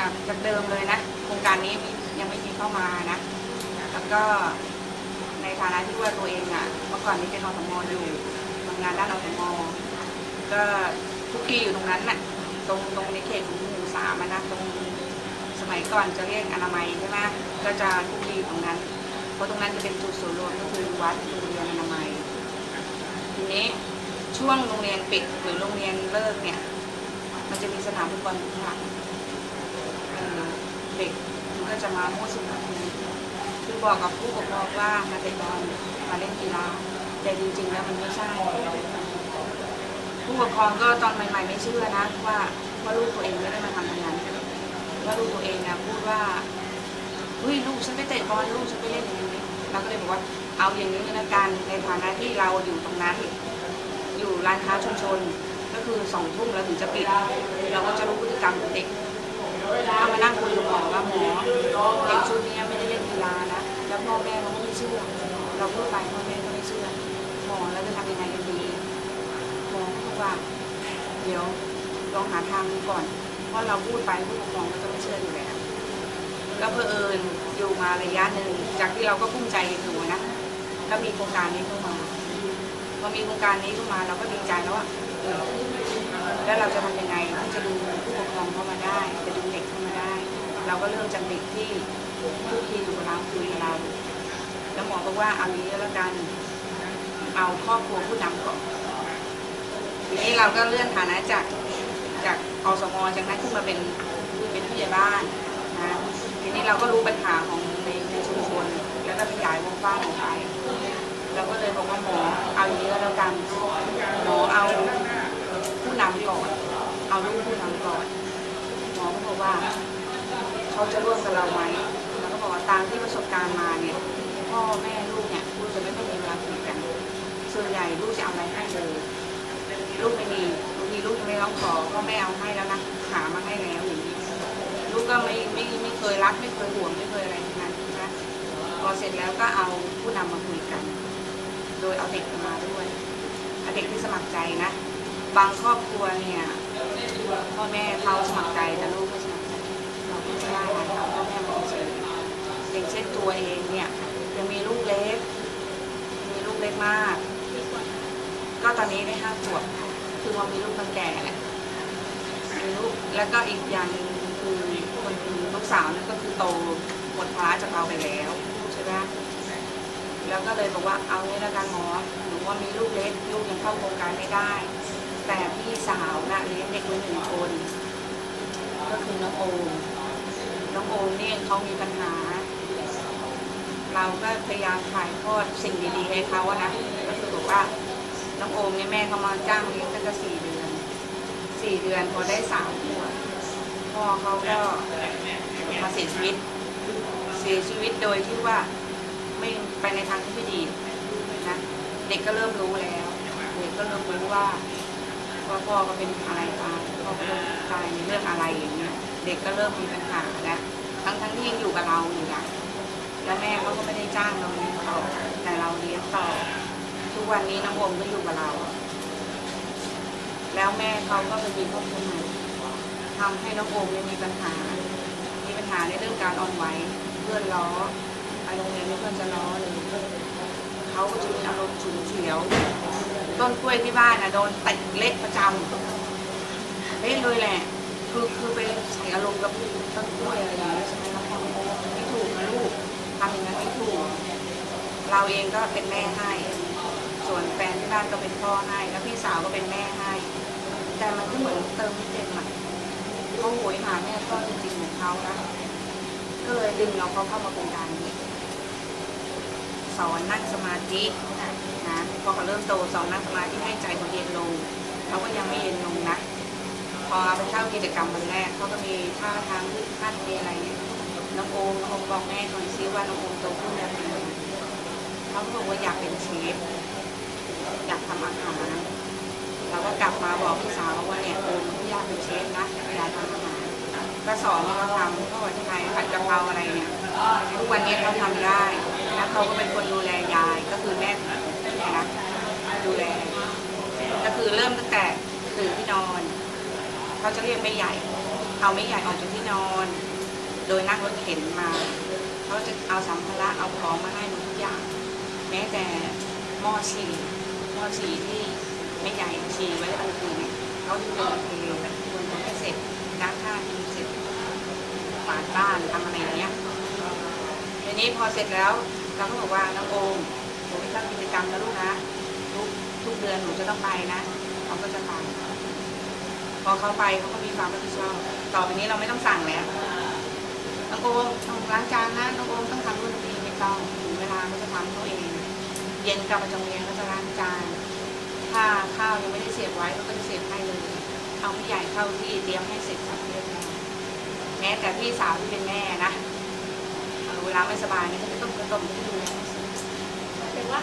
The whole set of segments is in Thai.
จากจากเดิมเลยนะโครงการนี้ยังไม่มีเข้ามานะแล้วก็ในฐานะที่ว่าตัวเองอะเมื่อก่อนนี้เป็นอสมอยู่ทำงานด้านอสมก็ทุกที่อยู่ตรงนั้นน่ะตรงตรงในเขตของหมู่สามนะตรงสมัยก่อนจะเรียกอนามัยใช่ไหมก็จะทุกที่ตรงนั้น เพราะตรงนั้นจะเป็นจุดศูนย์รวมก็คือวัดโรงเรียนอนามัยทีนี้ช่วงโรงเรียนปิดหรือโรงเรียนเลิกเนี่ย มันจะมีสนามฟุตบอลอยู่ข้งหลังเอ่อ เด็กมันก็จะมามั่วสุมกันคือบอกกับผู้ปกครองว่ามาเตะบอลมาเล่นกีฬาแต่จริง ๆ แล้วมันไม่ใช่ผู้ปกครองก็ตอนใหม่ๆไม่เชื่อนะว่าว่าลูกตัวเองไม่ได้มาทำอย่างนั้นว่าลูกตัวเองนะพูดว่าเฮ้ยลูกฉันไปเตะบอลลูกฉันไปเล่นอย่างนี้เราก็เลยบอกว่าเอาอย่างนี้นะกันในฐานะที่เราอยู่ตรงนั้น อยู่ร้านค้าชุมชนก็คือสองทุ่มเราถึงจะปิด เราก็จะรู้พฤติกรรมของเด็ก มานั่งคุยกับหมอว่าหมอเด็กชุดนี้ไม่ได้เล่นกีฬานะแล้วพ่อแม่เขาก็ไม่เชื่อเราพูดไปพ่อแม่ก็ไม่เชื่อหมอแล้วจะทำยังไงกันดีหมอเขาบอกว่า เดี๋ยวลองหาทางก่อนเพราะเราพูดไปผู้ปกครองก็จะไม่เชื่ออยู่แล้วก็เพอเอิญอยู่มาระยะหนึ่งจากที่เราก็ภูมิใจอยู่นะก็มีโครงการนี้เข้ามาพอมีโครงการนี้เข้ามาเราก็ดีใจแล้วออ แล้วเราจะทำยังไงที่จะดูผู้ปกครองเข้ามาได้ จะดูเด็กเข้ามาได้ เราก็เริ่มจากเด็กที่พูดทีอยู่กับเราคุยกับเราแล้วหมอบอกว่าเอานี้แล้วกันเอาครอบครัวผู้นำก่อนทีนี้เราก็เลื่อนฐานะจากจากอสมจากนั้นขึ้นมาเป็นเป็นผู้ใหญ่บ้านนะทีนี้เราก็รู้ปัญหาของในในชุมชนแล้วก็ขยายวงกว้างออกไปเราก็เลยบอกว่าหมอเอาอย่างนี้แล้วกันหมอเอา นำก่อน เอาลูกผู้นำก่อนหมอก็บอกว่า เขาจะร่วมกับเราไหมแล้วก็บอกว่าตามที่ประสบการณ์มาเนี่ยพ่อแม่ลูกเนี่ยลูกจะไม่ค่อยมีเวลาคุยกัน ส่วนใหญ่ลูกจะเอาอะไรให้เลยลูกไม่มีบางทีลูกยังไม่ร้องขอพ่อแม่เอาให้แล้วนะหามาให้แล้วอย่างนี้ลูกก็ไม่ไม่ไม่เคยรักไม่เคยห่วงไม่เคยอะไรทั้งนั้นนะพอเสร็จแล้วก็เอาผู้นำมาคุยกัน โดยเอาเด็กมาด้วยเอาเด็กที่สมัครใจนะ บางครอบครัวเนี่ยพ่อแม่เขาสมัครใจแต่ลูกไม่สมัครใจเราไม่ได้นะเอาพ่อแม่มาเฉยอย่างเช่นตัวเองเนี่ยยังมีลูกเล็ก มีลูกเล็กมาก ก็ตอนนี้ได้ห้าขวบคือว่ามีลูกคนแก่แหละมีลูกแล้วก็อีกอย่างหนึ่งคือคนลูกสาวนั่นก็คือโตหมดภาระจากเราไปแล้วใช่ไหมแล้วก็เลยบอกว่าเอางี้ละกันหมอหนูว่ามีลูกเล็กลูกยังเข้าโครงการไม่ได้ แต่พี่สาวน่ะเลี้ยงเด็กไว้หนึ่งคน ก็คือน้องโอมน้องโอมเนี่ยเขามีปัญหา เราก็พยายามถ่ายทอดสิ่งดีๆให้เขาอะนะก็คือบอกว่าน้องโอมเนี่ยแม่เขามาจ้างเลี้ยงตั้งแต่สี่เดือนสี่เดือนพอได้สามขวบพ่อเขาก็มาเสียชีวิต เสียชีวิตโดยที่ว่าไม่ไปในทางที่ไม่ดีนะเด็กก็เริ่มรู้แล้ว เด็กก็เริ่มรู้ว่า ว่าพ่อก็เป็นอะไรตายพ่อเป็นตายในเรื่องอะไรอย่างเงี้ย เด็กก็เริ่มมีปัญหาแล้ว ทั้งทั้งๆที่ยังอยู่กับเราอยู่นะแล้วแม่เขาก็ไม่ได้จ้างเราเลี้ยงต่อแต่เราเลี้ยงต่อ ทุกวันนี้น้องโอมก็อยู่กับเรา แล้วแม่เขาก็ไปมีครอบครัวใหม่ทำให้น้องโอมเนี่ยมีปัญหา มีปัญหาในเรื่องการอ่อนไหวเพื่อนล้อไปโรงเรียนเพื่อนจะล้อเลยเขาก็จะมีอารมณ์ฉุนเฉียว ต้นกล้วยที่บ้านนะโดนติดเละประจำเละเลยแหละ คือคือไปใส่อารมณ์กับต้นกล้วยอะไรอย่างเงี้ยใช่ไหมน้องโอมไม่ถูกนะลูกทำอย่างนั้นไม่ถูก เราเองก็เป็นแม่ให้ ส่วนแฟนที่บ้านก็เป็นพ่อให้ แล้วพี่สาวก็เป็นแม่ให้ แต่มันก็เหมือนเติมไม่เต็มอะเขาโหยหาแม่พ่อจริงๆของเขานะก็เลยดึงเราเขาเข้ามาโครงการนี้ สอนนั่งสมาธิ นะพอเขาเริ่มโตสอนนั่งสมาธิให้ใจเขาเย็นลงเขาก็ยังไม่เย็นลงนะ พอไปเข้ากิจกรรมวันแรกเขาก็มีท่าทางที่ท่านมีอะไรเนี่ยน้องโอมน้องโอมบอกแม่หน่อยซิว่าน้องโอมโตขึ้นแล้วเป็นไงเขาก็บอกว่าอยากเป็นเชฟอยากทำอาหารเราก็กลับมาบอกพี่สาวว่าเนี่ยโอมเขาอยากเป็นเชฟนะอยากทำอาหารก็สอนเขาทำข้าวผัดไทยผัดกะเพราอะไรเนี่ยทุกวันนี้เขาทำได้แล้วเขาก็เป็นคนดูแลยายก็คือแม่ ดูแล ก็คือเริ่มตั้งแต่ตื่นที่นอน เขาจะเรียกแม่ใหญ่ เอาไม่ใหญ่ออกจากที่นอน โดยนั่งรถเข็นมา เขาจะเอาสัมภาระเอาของมาให้หมดทุกอย่าง แม้แต่หม้อฉีหม้อฉีที่ไม่ใหญ่ฉีไว้กลางคืนเนี่ยเขาจะเป็นเทวนให้เสร็จล้างท่ากินเสร็จฝาดบ้านทำอะไรเงี้ยทีนี้พอเสร็จแล้วเราก็บอกว่าน้องโอมหนูไม่ทำกิจกรรมนะลูกนะ ทุกเดือนหนูจะต้องไปนะเขาก็จะไปพอเขาไปเขาก็มีความรับผิดชอบต่อไปนี้เราไม่ต้องสั่งแล้วน้องโอมต้องล้างจานนะน้องโอมต้องทำนู่นทำนี่ไม่ต้องถึงเวลาเขาจะทำเขาเอง เย็นกลับมาจากโรงเรียนเขาจะล้างจานถ้าข้าวยังไม่ได้เสียบไว้เขาก็จะเสียบให้เลย เอาพี่ใหญ่เข้าที่เตรียมให้เสร็จสับเรียบร้อยแม้แต่พี่สาวที่เป็นแม่นะเวลาไม่สบายเนี่ยเขาจะต้มกระต้มที่ดูแล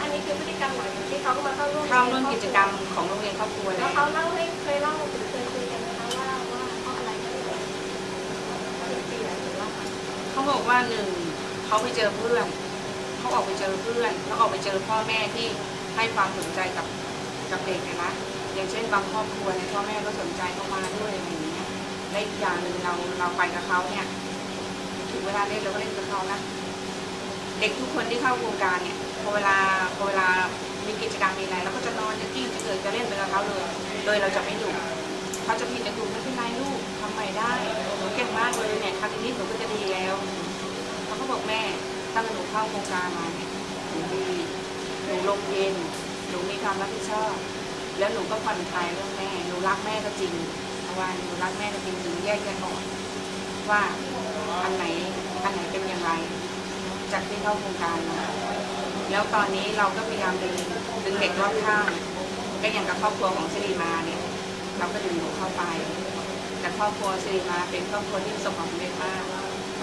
อันนี้คือพฤติกรรมหลังจากที่เขามาเข้าร่วมเข้าร่วมกิจกรรมของโรงเรียนครอบครัวแล้แล้ววเขาเล่าให้เคยเล่าหรือเคยคุยกันไหมคะว่าว่าเพราะอะไรเขาถึงเขาถึงเปลี่ยนหรือว่าเขาบอกว่าหนึ่งเขาไปเจอเพื่อนเขาออกไปเจอเพื่อน แล้วออกไปเจอพ่อแม่ที่ให้ความสนใจกับกับเด็กเนี่ยนะอย่างเช่นบางครอบครัวเนี่ยพ่อแม่ก็สนใจเข้ามาด้วยอะไรอย่างเงี้ยและอีกอย่างหนึ่งเราเราไปกับเขาเนี่ยถึงเวลาเล่นเราก็เล่นกับเขานะ เด็กทุกคนที่เข้าโครงการเนี่ยพอเวลาพอเวลามีกิจกรรมมีอะไรเราก็จะนอนจะกิ้งจะเกิดจะเล่นไปกับเขาเลยโดยเราจะไม่ดุเขาจะผิดจะถูไม่เป็นไรลูกทำใหม่ได้หนูเก่งมากเลยเนี่ยครั้งนี้หนูก็จะดีแล้วเขาก็บอกแม่ตั้งแต่หนูเข้าโครงการมาเนี่ยหนูดีหนูลงเย็นหนูมีความรับผิดชอบแล้วหนูก็ผ่อนคลายเรื่องแม่หนูรักแม่ก็จริงเพราะว่าหนูรักแม่ก็จริงหนูแยกแยะออกว่าอันไหนอันไหนเป็นอย่างไร จากที่เข้าโครงการมาแล้วตอนนี้เราก็พยายามดึงดึงเด็กรอบข้างก็อย่างกับครอบครัวของสิริมาเนี่ยเราก็ดึงหนูเข้าไป แต่ครอบครัวสิริมาเป็นครอบครัวที่ประสบความสำเร็จมาก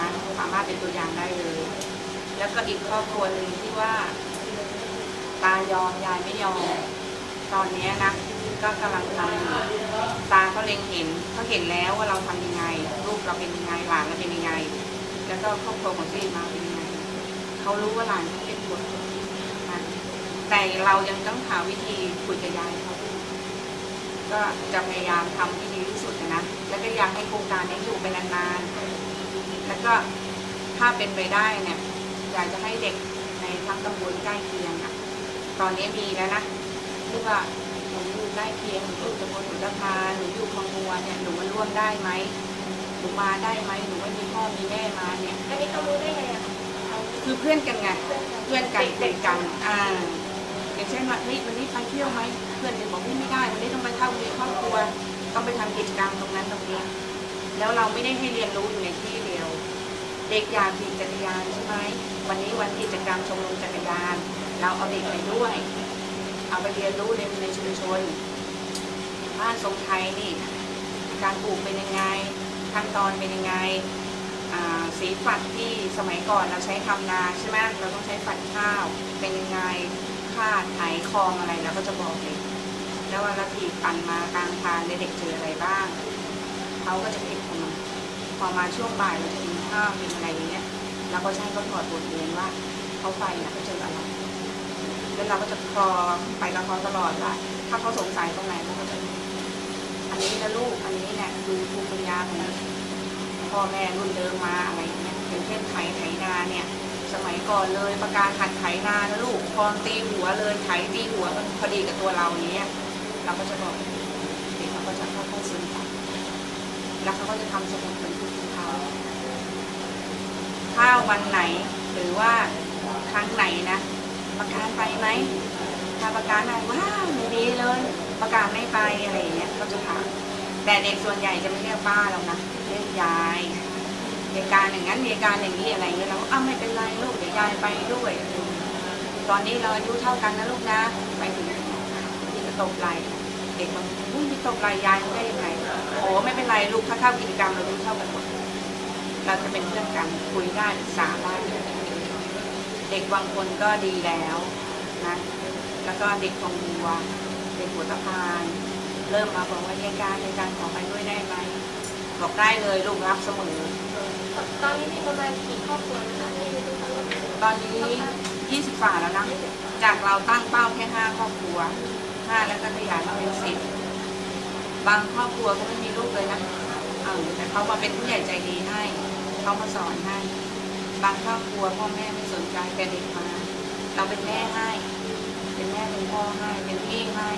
นะสามารถเป็นตัวอย่างได้เลย แล้วก็อีกครอบครัวหนึ่งที่ว่าตายอมยายไม่ยอมตอนนี้นะก็กำลังทำตาเขาเล็งเห็นเขาเห็นแล้วว่าเราทำยังไงลูกเราเป็นยังไงหลานเราเป็นยังไง แล้วก็ครอบครัวของสิริมาเป็นยังไง เขารู้ว่าหลานเขาเป็นคนนแต่เรายังต้องหาวิธีคุยกับยายเขาก็จะพยายามทำให้ดีที่สุดนะ แล้วก็อยากให้โครงการนี้อยู่ไปนานๆ แล้วก็ถ้าเป็นไปได้เนี่ยอยากจะให้เด็กในทั้งตำบลใกล้เคียงอะตอนนี้มีแล้วนะที่ว่าหนูอยู่ใกล้เคียงหนูอยู่ตำบลหุนตะพานหนูอยู่คลองบัวเนี่ยหนูมาร่วมได้ไหมหนูมาได้ไหมหนูไม่มีพ่อมีแม่มาเนี่ยอันนี้เขารู้ได้ไงอะ คือเพื่อนกันไงเพื่อนกันเด็กกันอ่าอย่างเช่นว่าเฮ้ยวันนี้ไปเที่ยวไหมเพื่อนจะบอกว่าไม่ได้วันนี้ต้องไปเข้าเรียนครอบครัวต้องไปทำกิจกรรมตรงนั้นตรงนี้ แล้วเราไม่ได้ให้เรียนรู้อยู่ในที่เดียว เด็กอยากขี่จักรยานใช่ไหมวันนี้วันกิจกรรมชมรมจักรยาน เราเอาเด็กไปด้วย เอาไปเรียนรู้ในในชุมชนบ้านทรงไทยนี่ การปลูกเป็นยังไงขั้นตอนเป็นยังไง สีฝัดที่สมัยก่อนเราใช้ทำนาใช่ไหมเราต้องใช้ฝัดข้าวเป็นยังไงคาดไถคลองอะไรเราก็จะบอกเด็กแล้วว่าเราถีปั่นมากลางทางเด็กเจออะไรบ้างเขาก็จะเก็บออกมาพอมาช่วงบ่ายเราจะกินข้าวกินอะไรอย่างเงี้ยเราก็ใช้เขาถอดบทเรียนว่าเขาไปนะเขาเจออะไรแล้วเราก็จะคลอไปกับเขาตลอดว่าถ้าเขาสงสัยตรงไหนเราก็จะอันนี้นะลูกอันนี้เนี่ยดูภูมิปัญญาของ พ่อแม่รุ่นเดิมมาอะไรเงี้ยอย่างเช่นไถไถนาเนี่ย สมัยก่อนเลยประการหัดไถนานะลูกพรตีหัวเลยไถตีหัวมันพอดีกับตัวเราเนี้ยเราก็จะบอกเด็กเขาก็จะค่อยๆซึมซับแล้วเขาก็จะทำสมุดเป็นทุกๆเขาถ้าวันไหนหรือว่าครั้งไหนนะ ประการไปไหมถ้าประการไหนว้าวไม่ดีเลย ประการไม่ไปอะไรอย่างเงี้ยก็จะถามแต่เด็กส่วนใหญ่จะไม่เรียกป้าหรอกนะ ยกยายเหตุการณ์อย่างนั้นเหตุการณ์อย่างนี้อะไรเงี้ยเราก็อ้าวไม่เป็นไรลูกเดี๋ยวยายไปด้วย ตอนนี้เราอายุเท่ากันนะลูกนะไปถึงที่จะตบไหลเด็กบางอุ้ยมีตบไหลยายได้ยังไงโอ้ไม่เป็นไรลูกถ้าเข้ากิจกรรมเราอายุเท่ากันหมดเราจะเป็นเพื่อนกันคุยได้ปรึกษาได้เด็กบางคนก็ดีแล้วนะแล้วก็เด็กของบัวเด็กหัวตะพาน เริ่มมาบอกว่าในการในการขอไปด้วยได้ไหม บอกได้เลยลูกรับเสมอ ตอนนี้มีประมาณกี่ครอบครัวนะคะที่มีลูกทั้งหมดตอนนี้ 20ฝ่าแล้วนะ จากเราตั้งเป้าแค่5ครอบครัว5แล้วก็ขยายมาเป็น10บางครอบครัวก็ไม่มีลูกเลยนะเออแต่เขามาเป็นผู้ใหญ่ใจดีให้เขามาสอนให้ บางครอบครัวพ่อแม่ไม่สนใจแต่เด็กมา เราเป็นแม่ให้ เป็นแม่เป็นพ่อให้ เป็นพี่ให้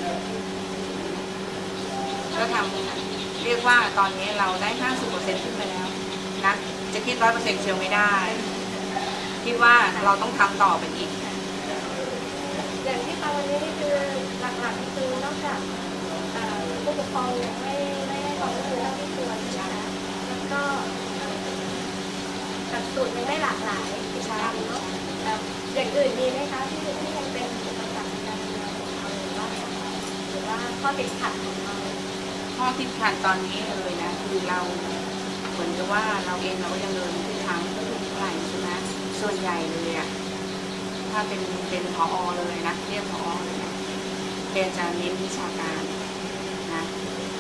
ก็ทำ เรียกว่าตอนนี้เราได้ห้าสิบเปอร์เซ็นต์ขึ้นไปแล้วนะจะคิดร้อยเปอร์เซ็นต์เชียวไม่ได้ คิดว่าเราต้องทำต่อไปอีก อย่างที่ตอนนี้นี่คือหลักๆคือนอกจากอ่อผู้ปกครองไม่ไม่ให้ความร่วมมือเท่าที่ควรใช่ไหมแล้วก็หลักสูตรยังไม่หลากหลายกิจกรรมเนาะอย่างอื่นมีไหมคะที่ที่ยังเป็นอุปสรรคในการทำงานของเราหรือว่าหรือว่าข้อติดขัดของเรา ข้อที่ผ่านตอนนี้เลยนะคือเราเหมือนกับว่าเราเองเราก็ยังเดินทิศทางไม่ถูกเท่าไหร่ใช่ไหมส่วนใหญ่เลยอะถ้าเป็นเป็นพออเลยนะเรียกพออเลยนะแกจะเน้นวิชาการนะ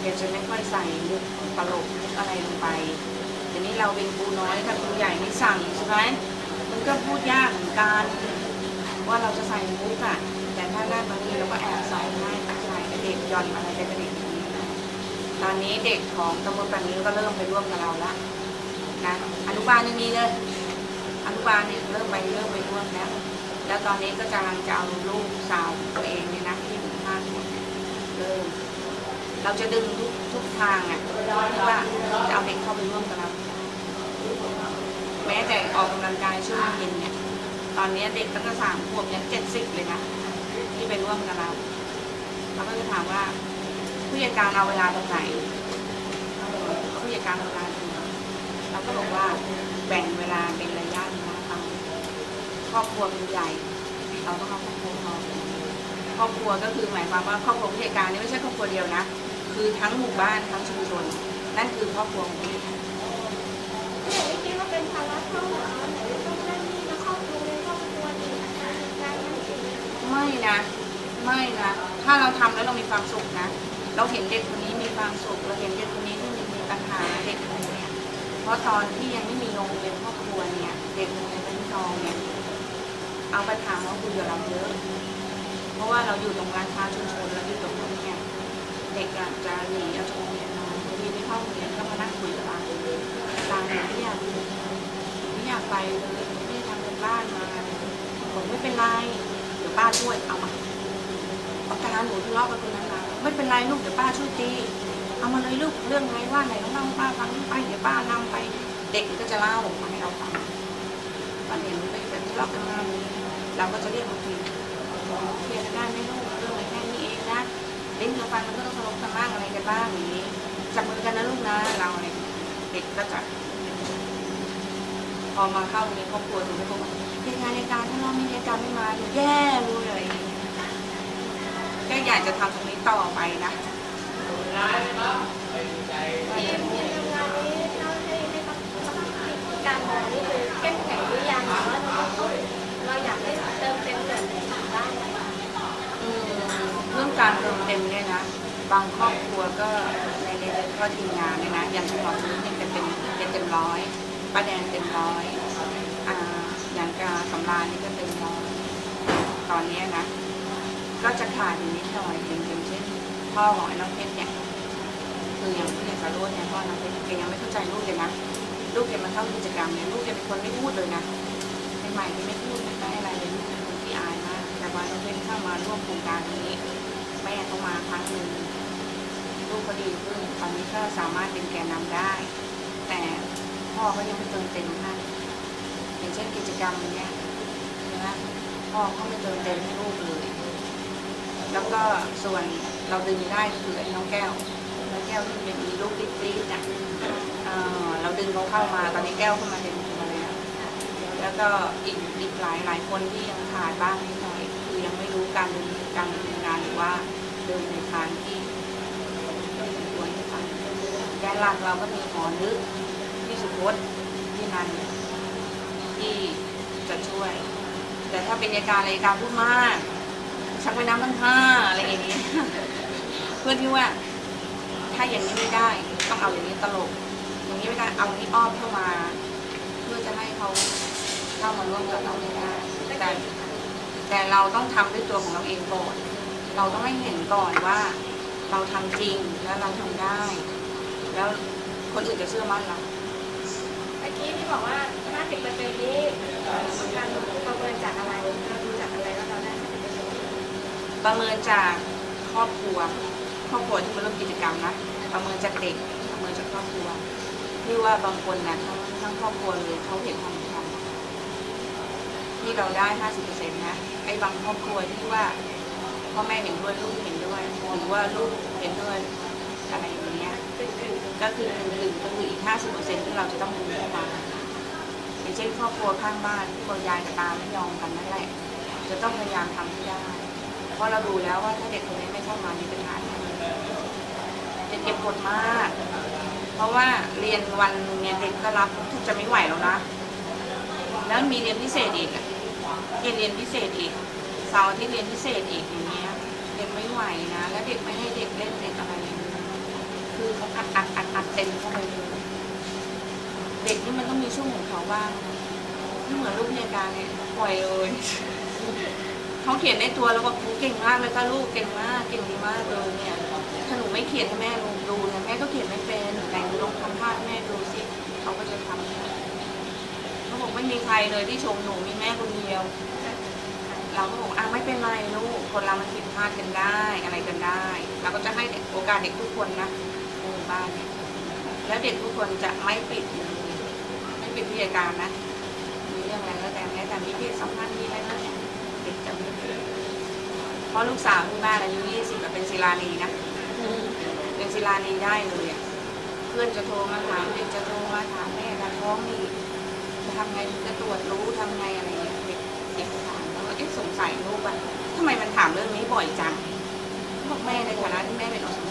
แกจะไม่ค่อยใส่มุกตลกมุกอะไรลงไปทีนี้เราเป็นครูน้อยถ้าครูใหญ่ไม่สั่งใช่ไหมมันก็พูดยากเหมือนกันว่าเราจะใส่มุกอะแต่ถ้าได้บางทีเราก็แอบใส่ให้ใส่เด็กย่อนอะไรไปกับเด็ก ตอนนี้เด็กของตำบลปันนี้ก็เริ่มไปร่วมกับเราและนะอนุบาลยังมีเลยอนุบาลเนี่ยเริ่มไปเริ่มไปร่วมแล้ว แล้วตอนนี้ก็กำลังจะเอาลูกสาวตัวเองเนี่ยนะที่อยู่ข้างหมดเนี่ยเริ่มเราจะดึงทุกทุกทางอะที่ว่าจะเอาเด็กเข้าไปร่วมกับเรา แม้แต่ออกกำลังกายช่วงเย็นเนี่ยตอนนี้เด็กตั้งแต่สามขวบเนี่ยเจ็ดสิบเลยนะที่ไปร่วมกับเราเราก็จะถามว่า ผู้จัดการเอาเวลาตรงไหนผู้จัดการเอาเวลาตรงไหนเราก็บอกว่าแบ่งเวลาเป็นระยะระยะครอบครัวเป็นใหญ่ เราต้องเอาครอบครัวพอครอบครัวก็คือหมายความว่าครอบครัวผู้จัดการนี่ไม่ใช่ครอบครัวเดียวนะ คือทั้งหมู่บ้านทั้งชุมชน นั่นคือครอบครัวของผู้จัดการอย่างนี้คิดว่าเป็นภาระเท่าไหร่ต้องนั่นนี่แล้วครอบครัวในครอบครัวอีกไม่นะ ไม่นะ ถ้าเราทำแล้วเรามีความสุขนะ เราเห็นเด็กคนนี้มีความสุขเราเห็นเด็กคนนี้ที่มีปัญหาเด็กคนเนี้ยเพราะตอนที่ยังไม่มีโรงเรียนครอบครัวเนี่ย เด็กโรงเรียนบ้านทองเนี่ยเอาไปถามว่าคุยกับเราเยอะเพราะว่าเราอยู่ตรงร้านค้าชุมชนเราอยู่ตรงนั้เนี่ยเด็กอะจะหนีเอาจากโรงเรียนมาบางทีไม่เข้าโรงเรียนก็มานั่งคุยกับเราตามเนี่ยไม่อยากไม่อยากไปเลยไม่ได้ทำเป็นบ้านมาบอกไม่เป็นไรเดี๋ยวป้าช่วยเอามา ปากกาหนูทะเลาะกับคนนั้นมาไม่เป็นไรลูกเดี๋ยวป้าช่วยตีเอามาเลยลูกเรื่องไรว่าไหนลองเล่าป้าฟังไปเดี๋ยวป้านำไป เด็กก็จะเล่ามาให้เราฟังวันเห็นไปเป็นทะเลาะกันมาอย่างนี้เราก็จะเรียกมาคุยเคลียร์กันได้ไหมลูกเรื่องอะไรแค่นี้เองนะลิ้นกับฟันมันก็ต้องทะเลาะกันบ้างอะไรกันบ้างอย่างนี้จับมือกันนะลูกนะเราอะไรเด็กก็จะพอมาเข้าในครอบครัวถึงไม่พบว่าเหตุการณ์ในการถ้าเรามีเหตุการณ์ไม่มาหนูแย่เลยอะไรอย่างเงี้ย ก็อยากจะทำตรงนี้ต่อไปนะทีมทีมทำงานนี้เราให้ให้ต้องการมองนี่คือเข้มแข็งหรือยังหรือว่าเราเราอยากได้เติมเต็มส่วนไหนบ้างไหมคะอืมเรื่องการเติมเต็มเนี่ยนะ บางครอบครัวก็ในในก็ทีมงานเนี่ยนะ อย่างคุณหมอคนนี้เนี่ยจะเป็นเป็นเต็มร้อยป้าแดงเต็มร้อย อ่า อย่างกาสำรานนี่ก็เต็มร้อย ตอนนี้นะ ก็จะขาดอยู่นิดหน่อยอย่างอย่างเช่นพ่อของไอ้น้องเพชรเนี่ยคืออย่างผู้ใหญ่สารุเนี่ยพ่อน้องเพชรแกยังไม่เข้าใจลูกเลยนะลูกแกมาเข้ากิจกรรมเนี่ยลูกแกเป็นคนไม่พูดเลยนะใหม่ๆแกไม่พูดไม่ได้อะไรเลยลูกเป็นคนที่อายมากแต่ว่าน้องเพชรเข้ามาร่วมโครงการนี้แม่เขามาครั้งหนึ่งลูกก็ดีขึ้นตอนนี้ก็สามารถเป็นแกนนำได้ แต่พ่อเขายังไม่เติมเต็มให้อย่างเช่นกิจกรรมเนี้ยนะพ่อเขาไม่เติมเต็มให้ลูกเลย แล้วก็ส่วนเราดึงได้ก็คือไอ้น้องแก้วน้องแก้วที่เป็นมีลูกติ๊ดๆอะเอ่อเราดึงเขาเข้ามาตอนนี้แก้วเข้ามาเต็มตัวแล้วแล้วก็อีกอีกหลายหลายคนที่ยังขาดบ้างนิดหน่อยคือยังไม่รู้การดำเนินการดำเนินงานหรือว่าเดินในทางที่ควรที่จะแกนหลักเราก็มีหอนึกที่สุพจน์ที่นันที่จะช่วย แต่ถ้าเป็นราการรายการพูดมาก ชักไปน้ำตั้งห้าอะไรอย่างนี้ เพื่อที่ว่า ถ้าอย่างนี้ไม่ได้ต้องเอาอย่างนี้ตลก อย่างนี้ไม่ได้เอาอย่างนี้อ้อมเข้ามา เพื่อจะให้เขาเข้ามาร่วมกับเราได้แต่แต่เราต้องทำด้วยตัวของเราเองก่อนเราต้องให้เห็นก่อนว่า เราทำจริงแล้วเราทำได้ แล้วคนอื่นจะเชื่อมั่นเราเมื่อกี้ที่บอกว่า 50เปอร์เซ็นต์นี้เอ่อการประเมินจากอะไร ประเมินจากครอบครัว ครอบครัวที่มาร่วมกิจกรรมนะประเมินจากเด็กประเมินจากครอบครัวที่ว่าบางคนนะทั้งทั้งครอบครัวเลยเขาเห็นความสำคัญที่เราได้50%นต์นะไอ้บางครอบครัวที่ว่าพ่อแม่เห็นด้วยลูกเห็นด้วยหรือว่าลูกเห็นด้วยอะไรอย่างเงี้ยคือคือก็คือหนึ่งก็คืออีก50%ที่เราจะต้องดูเข้ามาอย่างเช่นครอบครัวข้างบ้านที่คนยายกับตาไม่ยอมกันนั่นแหละจะต้องพยายามทำให้ได้ เพราะเราดูแล้วว่าถ้าเด็กคนนี้ไม่เข้ามามีปัญหาแน่เด็กเก็บกดมาก เพราะว่าเรียนวันเนี่ยเด็กก็รับทุกจะไม่ไหวแล้วนะ แล้วมีเรียนพิเศษอีกเรียนเรียนพิเศษอีกเสาร์ที่เรียนพิเศษอีกอย่างเงี้ยเด็กไม่ไหวนะ แล้วเด็กไม่ให้เด็กเล่นเด็กอะไรเงี้ยคือเขาอัดอัดอัดอัดเต็มเข้าไปเลยเด็กนี่มันต้องมีช่วงของเขาบ้างนะไม่เหมือนลูกพยาการเนี่ยปล่อยเลย เขาเขียนในตัวแล้วบอกครูเก่งมากเลยค่ะลูกเก่งมากเก่งดีมากเลยเนี่ยถ้าหนูไม่เขียนให้แม่ลงดูนี่ยแม่ก็เขียนไม่เป็นแต่งลงทำท่าให้แม่ดูสิเขาก็จะทำให้เขาบอกไม่มีใครเลยที่ชมหนูมีแม่คนเดียว เราก็บอกอะไม่เป็นไรลูกคนเรามันผิดพลาดกันได้อะไรกันได้ เราก็จะให้โอกาสเด็กทุกคนนะในหมู่บ้านเนี่ยแล้วเด็กทุกคนจะไม่ปิดเลยไม่ปิดพิธีการนะมีเรื่องอะไรแล้วแต่แม้แต่มีเพศสัมพันธ์มีอะไรแล้วเนี่ยเด็กจะไม่ปิดเพ ราะลูกสาวที่บ้านอายุยี่สิบเป็นศิลานีนะเป็นศิลานีได้เลยอะเพื่อนจะโทรมาถามเด็กจะโทรมาถามแม่นะท้องมีจะทำไงถึงจะตรวจรู้ทำไงอะไรอย่างเงี้ยเด็กเด็กถามแล้วก็เอ๊ะสงสัยลูกอะทำไมมันถามเรื่องนี้บ่อยจังบอกแม่ในฐานะที่แม่เป็นอสม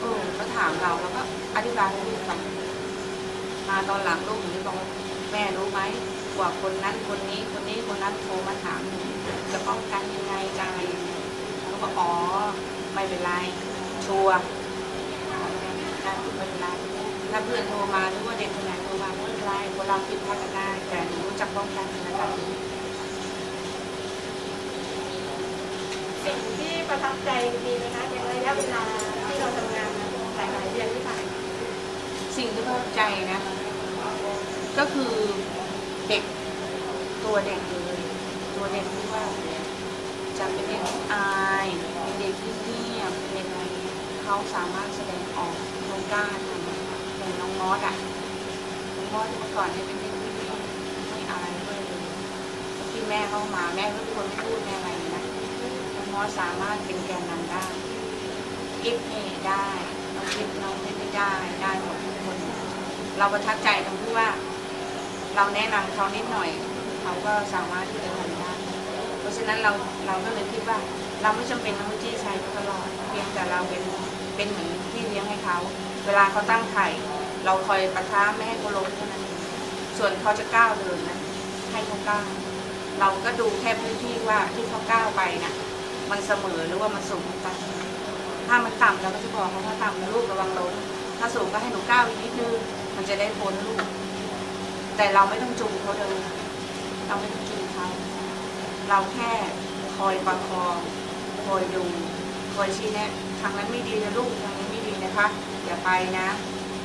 เออก็ถามเราแล้วก็อธิบายให้ลูกฟังมาตอนหลังลูกหนูบอกว่าแม่รู้ไหมกว่าคนนั้นคนนี้คนนี้คนนั้นโทรมาถามหนู จะป้องกันยังไงจะอะไรยังไงเขาบอกอ๋อไม่เป็นไรชัวร์ไม่เป็นไรถ้าเพื่อนโทรมาหรือว่าเด็กคนไหนโทรมาไม่เป็นไรคนเราผิดพลาดกันได้แต่หนูรู้จักป้องกันนะครับสิ่งที่ประทับใจมีไหมคะในระยะเวลาที่เราทำงานมาหลายๆเดือนที่ผ่านมาสิ่งที่ประทับใจนะ ก็คือเด็กตัวเด็กเลย ตัวเด็กที่ว่าจะเป็นเด็กอายเป็นเด็กที่เงียบเป็นเด็กอะไรเขาสามารถแสดงออกเขากล้าทำอย่างน้องมอสอะน้องมอสเมื่อก่อนเนี่ยเป็นเด็กที่ไม่อายด้วยเลยที่แม่เข้ามาแม่ก็เป็นคนพูดแม่อะไรนะน้องมอสสามารถเป็นแกนนำได้กิฟนี่ได้น้องกิฟน้องไม่ได้ได้หมดทุกคน เราประทับใจตรงที่ว่า เราแนะนำเขานิดหน่อย เขาก็สามารถที่จะะฉะนั้นเราเราก็เลยคิดว่า เราไม่จำเป็นต้องจี้ใช้เขาตลอด เพียงแต่เราเป็นเป็นเหมือนพี่เลี้ยงให้เขา เวลาเขาตั้งไข่ เราคอยประท้าไม่ให้เขาล้มเท่านั้น ส่วนเขาจะก้าวเดินนะให้เขาก้าวเราก็ดูแค่พื้นที่ว่าที่เขาก้าวไปน่ะมันเสมอหรือว่ามันสูงไปถ้ามันต่ำเราก็จะบอกเขาว่าต่ำนะลูกระวังล้มถ้าสูงก็ให้หนูก้าวอีกนิดนึงมันจะได้พ้นลูก แต่เราไม่ต้องจูงเขาเดินเราไม่ต้องจูงเขา เราแค่คอยประคองคอยดูคอยชี้แนะทางนั้นไม่ดีนะลูกทางนี้ไม่ดีนะคะอย่าไปนะ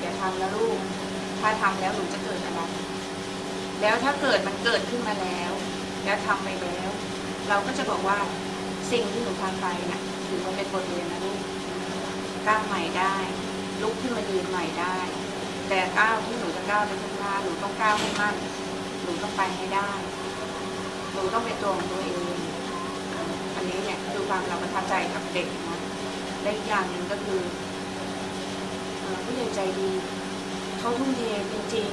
อย่าทำนะลูก ถ้าทำแล้วหนูจะเกิดอะไร แล้วถ้าเกิดมันเกิดขึ้นมาแล้ว แล้วทำไปแล้ว เราก็จะบอกว่าสิ่งที่หนูทำไปน่ะถือว่าเป็นบทเรียนนะลูกก้าวใหม่ได้ ลุกขึ้นมายืนใหม่ได้ แต่ก้าวที่หนูจะก้าวในข้างหน้าหนูต้องก้าวให้มั่นหนูต้องไปให้ไดู้ต้องเป็นตัวของตัวเองอันนี้เนี่ยคือความเราประทับใจกับเด็กนะและอีกอย่างหนึ่งก็คือผู้ใหญ่ใจดีเขาทุ่มเทจริง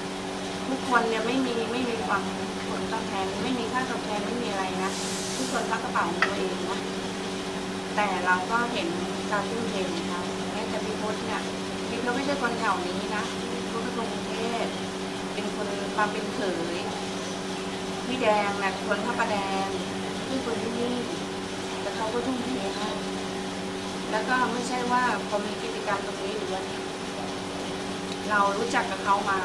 ๆทุกคนเนี่ยไม่มีไม่มีความผลตอบแทนไม่มีค่าตอบแทนไม่มีอะไรนะทุกคนพักกระเป๋าของตัวเองนะแต่เราก็เห็นการทุ่มเทของเขาแม้แต่พี่พุทธเนี่ยพี่พุทธไม่ใช่คนแถวนี้นะพี่พุทธเป็นคนกรุงเทพเป็นคนความเป็นเขย พี่แดงนะคนพระประแดงที่คนที่นี่แต่เขาก็ทุ่มเทให้แล้วก็ไม่ใช่ว่าพอมีกิจกรรมตรงนี้หรือว่าเรารู้จักกับเขามา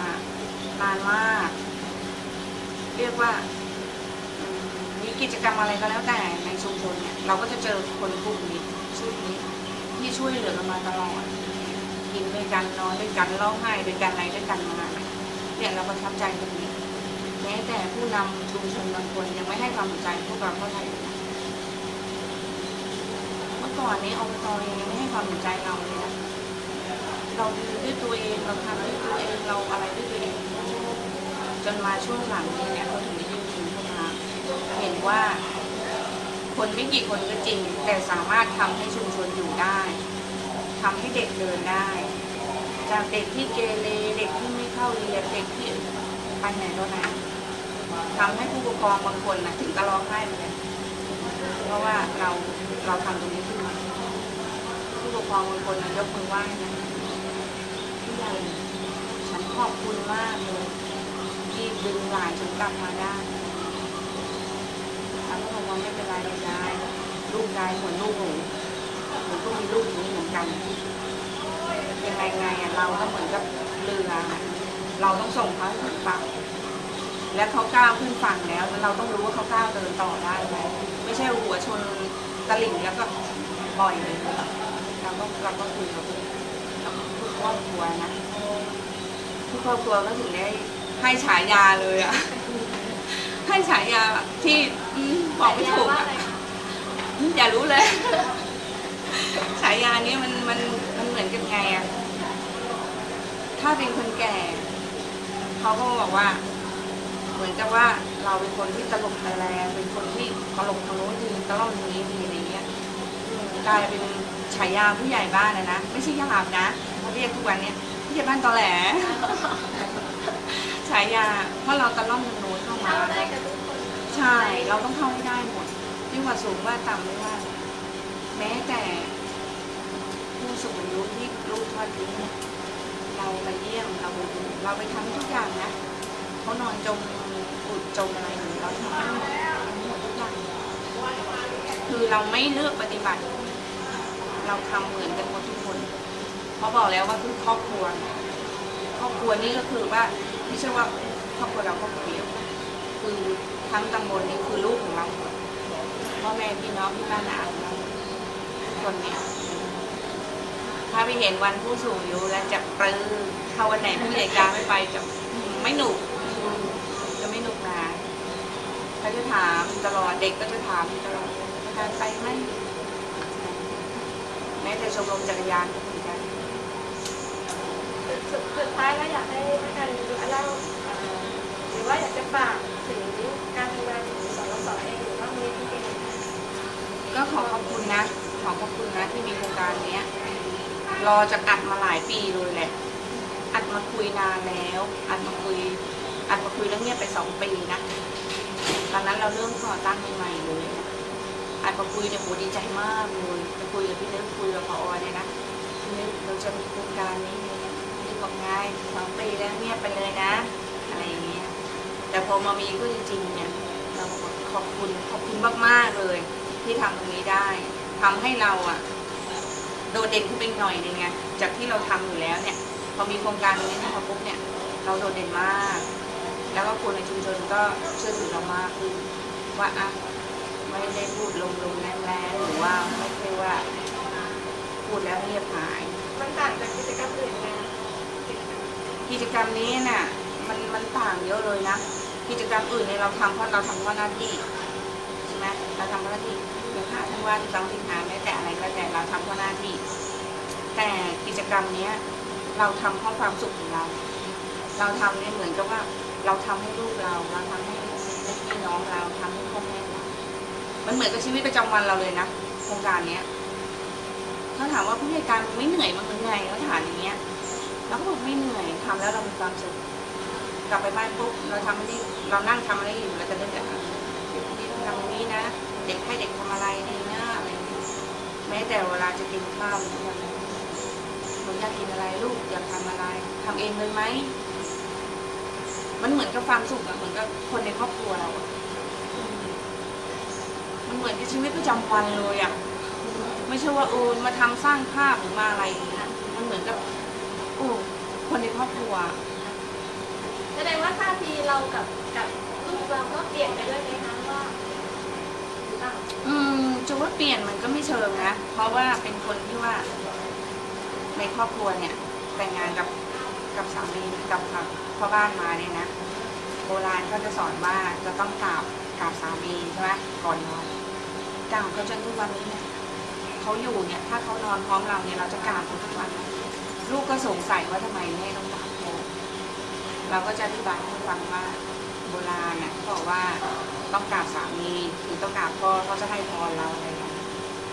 นานมาก เรียกว่ามีกิจกรรมอะไรก็แล้วแต่ในชุมชนเนี่ยเราก็จะเจอคนกลุ่มนี้ชุดนี้ที่ช่วยเหลือกันมาตลอดกินด้วยกันนอนด้วยกันร้องไห้ด้วยกันอะไรด้วยกันมาเนี่ยเราประทับใจตรงนี้ ม้แต่ผู้นำชุมชนบางคนยังไม่ให้ความสนใจพวกเราเท่าไหร่เลยเมื่อก่อนนี้อบตเองยังไม่ให้ความสนใจเราเลยนะเราดูด้วยตัวเองเราทำด้วยตัวเองเราอะไรด้วยตัวเองจนมาช่วงหลังนี้เนี่ยเขาถึงได้ยื่นมือเข้ามาเห็นว่า คนไม่กี่คนก็จริง แต่สามารถทำให้ชุมชนอยู่ได้ทำให้เด็กเดินได้ จากเด็กที่เกเรเด็กที่ไม่เข้าเรียนเด็กที่ไปไหนก็ไหน ทำให้ผู้ปกครองบางคนนะถึงกับร้องไห้เหมือนกันเพราะว่าเราเราทำตรงนี้ขึ้นมาผู้ปกครองบางคนนะยกมือไหว้นะผู้ใหญ่ฉันขอบคุณมากเลยที่ดึงหลานฉันกลับมาได้ทางผู้ปกครองไม่เป็นไรเลยยายลูกยายเหมือนลูกหนูหนูก็มีลูกอย่างนี้เหมือนกันยังไงไงอะเราก็เหมือนกับเรือเราต้องส่งเขาถึงฝั่ง และเขาก้าวขึ้นฝั่งแล้วแล้วเราต้องรู้ว่าเขาก้าวเดินต่อได้ไหมไม่ใช่หัวชนตลิ่งแล้วก็ปล่อยเลยเราก็เราก็คุยกับเราก็ทุกครอบครัวนะทุกครอบครัวก็ถึงได้ให้ฉายาเลยอะให้ฉายาที่อืมบอกไม่ถูกว่าอะอะไรคะอย่ารู้เลยฉายานี้มันมันมันเหมือนกันไงอะถ้าเป็นคนแก่ เขาก็บอกว่า เหมือนกับว่าเราเป็นคนที่ตลกตะแลงเป็นคนที่ตลกทางโน้นดีตลกทางนี้ดีอะไรเงี้ยอืมกลายเป็นฉายาผู้ใหญ่บ้านนะนะไม่ใช่หยาบนะเขาเรียกทุกวันเนี้ยผู้ใหญ่บ้านตอแหลฉายาเพราะเราตะล่อมทางโน้นเข้ามาเข้าได้กับทุกคนใช่เราต้องเข้าให้ได้หมดไม่ว่าสูงว่าต่ำไม่ว่า แม้แต่ผู้สูงอายุที่ลูกทอดทิ้งเนี่ยเราไปเยี่ยมเราไปดูเราไปทำทุกอย่างนะ เขานอนจมอุดจมอะไรอยู่เราทำให้หมดทำหมดทุกอย่างคือเราไม่เลือกปฏิบัติ เราทำเหมือนกันหมดทุกคนเพราะบอกแล้วว่าคือครอบครัว ครอบครัวนี้ก็คือว่าไม่ใช่ว่าครอบครัวเราครอบครัวเดียวคือทั้งตำบลนี้คือลูกของเราพ่อแม่พี่น้องพี่บ้านอาเราคนเนี่ยถ้าไปเห็นวันผู้สูงอายุแล้วจะปลื้มถ้าวันไหนผู้ใหญ่กลางไม่ไปจะไม่หนุก จะไม่หนุกนะ เขาจะถามตลอดเด็กก็จะถามตลอดประธานไปไหมแม้แต่ชมรมจักรยานก็เหมือนกันสุดสุดท้ายแล้วอยากให้อาจารย์ดูเล่าเอ่อหรือว่าอยากจะฝากถึงการทำงานของสสเองหรือว่ามูลนิธิเองก็ขอขอบคุณนะ ขอขอบคุณนะที่มีโครงการเนี้ยรอจะอัดมาหลายปีเลยแหละ อัดมาคุยนานแล้ว อัดมาคุย อัดมาคุยแล้วเงียบไปสองปีนะ ตอนนั้นเราเริ่มก่อตั้งใหม่ๆเลยนะอัดมาคุยเนี่ยโหดีใจมากเลยไปคุยกับพี่เล็กคุยกับพอเนี่ยนะพี่เล็กเราจะมีโครงการนี้เนี่ยพี่บอกไงสองปีแล้วเงียบไปเลยนะ อะไรอย่างเงี้ย แต่พอมามีก็จริงๆเนี่ยเราบอขอบคุณขอบคุณมากๆเลย ที่ทำตรงนี้ได้ทำให้เราอะโดดเด่นขึ้นไปหน่อยนึงไงจากที่เราทำอยู่แล้วเนี่ย พอมีโครงการตรงนี้เข้ามาปุ๊บเนี่ย เราโดดเด่นมาก แล้วก็คนในชุมชนก็เชื่อถือเรามากขึ้นว่าอะไม่ได้พูดลมลมๆแรงๆหรือว่าไม่ใช่ว่า พูดแล้วเงียบหาย มันต่างจากกิจกรรมอื่นไงกิจกรรมนี้น่ะมันมันต่างเยอะเลยนะกิจกรรมอื่นเนี่ยเราทำเพราะเราทำเพราะหน้าที่ใช่ไหมเราทำเพราะหน้าที่อย่างหาทั้งวันสองสิงหาแม้แต่อะไรก็แต่เราทำเพราะหน้าที่ แต่กิจกรรมเนี้ย เราทำเพราะความสุขของเรา เราทำเนี่ยเหมือนกับว่า เราทำให้ลูกเราเราทำให้พี่น้องเราทำให้พ่อแม่เรามันเหมือนกับชีวิตประจำวันเราเลยนะโครงการเนี้ยเขาถามว่าผู้ใหญ่การไม่เหนื่อยมั้างหรือไงเขาถามอย่างเงี้ยเราก็บอกไม่เหนื่อยทำแล้วเรามีความสุขกลับไปบ้านปุ๊บเราทำอะไรเรานั่งทำอะไรอยู่เราจะนึกแต่นี่ทำอย่างนี้นะเด็กให้เด็กทำอะไรดีนะอะไรแม้แต่เวลาจะกินข้าวหรืออะไรหนูอยากกินอะไรลูกอยากทำอะไรทำเองเลยไหม มันเหมือนกับความสุขอะเหมือนกับคนในครอบครัวเราอะอืมมันเหมือนกับชีวิตประจำวันเลยอะไม่ใช่ว่าเออมาทำสร้างภาพหรือมาอะไรอย่างเงี้ยมันเหมือนกับโอ้คนในครอบครัว แสดงว่าท่าทีเรากับกับลูกเราก็เปลี่ยนไปด้วยไหมคะว่าหรือเปล่าอืมจะว่าเปลี่ยนมันก็ไม่เชิงนะ เพราะว่าเป็นคนที่ว่า ในครอบครัวเนี่ย แต่งงานกับ กับสามีกับพ่อบ้านมาเนี่ยนะโบราณเขาจะสอนว่าจะต้องกราบกราบสามีใช่ไหมก่อนนอนกราบเขาจนทุกวันนี้เนี่ยเขาอยู่เนี่ยถ้าเขานอนพร้อมเราเนี่ยเราจะกราบเขาทุกวันลูกก็สงสัยว่าทำไมแม่ต้องกราบเขาเราก็จะอธิบายให้ฟังว่าโบราณเนี่ยเขาบอกว่าต้องกราบสามีคือต้องกราบพ่อเขาจะให้พรเราอะไรอย่างเงี้ย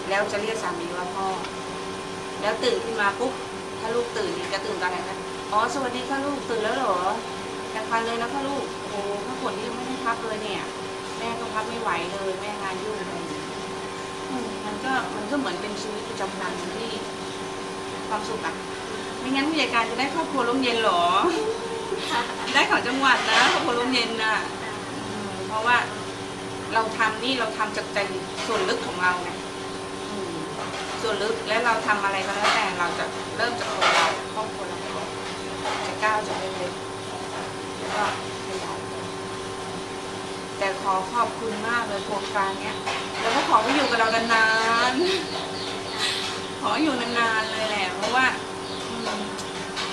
แล้วจะเรียกสามีว่าพ่อ แล้วตื่นขึ้นมาปุ๊บถ้าลูกตื่นเนี่ยจะตื่นตอนไหนนะ อ๋อสวัสดีค่ะลูกตื่นแล้วเหรอแต่พันเลยนะพ่อลูกโอ้โหพ่อฝนยังไม่ได้พักเลยเนี่ย แม่ก็พักไม่ไหวเลยแม่งานยุ่งเลยอืมมันก็มันก็เหมือนเป็นชีวิตประจำวันที่ความสุขอะไม่งั้นผู้ใหญ่การจะได้ครอบครัวร่มเย็นเหรอ ได้ของจังหวัดนะครอบครัวร่มเย็นน่ะอืมเพราะว่าเราทำนี่เราทำจากใจส่วนลึกของเราไงอืมส่วนลึกแล้วเราทำอะไรก็แล้วแต่เราจะเริ่มจากตัวเราครอบครัวเรา ก้าวจากเล็กๆแล้วก็ขยายแต่ขอขอบคุณมากเลยโครงการเนี้ย แล้วก็ขอให้อยู่กับเรานานๆ ขออยู่นานๆเลยแหละ เพราะว่า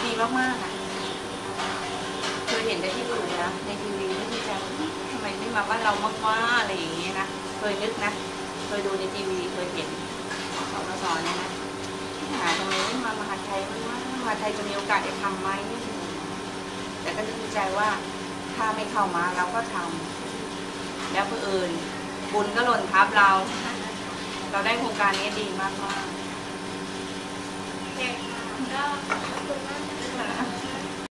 ดีมากๆอะเคยเห็นแต่ที่อื่นนะในทีวีไม่ที่จะทำไมไม่มาบ้านเรามากว่าอะไรอย่างเงี้ยนะ เคยนึกนะ เคยดูในทีวีเคยเห็นของสสเนี่ยนะ หาทำไมไม่มามหาไทยมามหาไทยจะมีโอกาสได้ทำไหมแต่ก็นึกในใจว่าถ้าไม่เข้ามาเราก็ทำแล้วเพื่อเอิญบุญก็หล่นทับเรา เราได้โครงการนี้ดีมากมากเด็กก็ขอบคุณมาก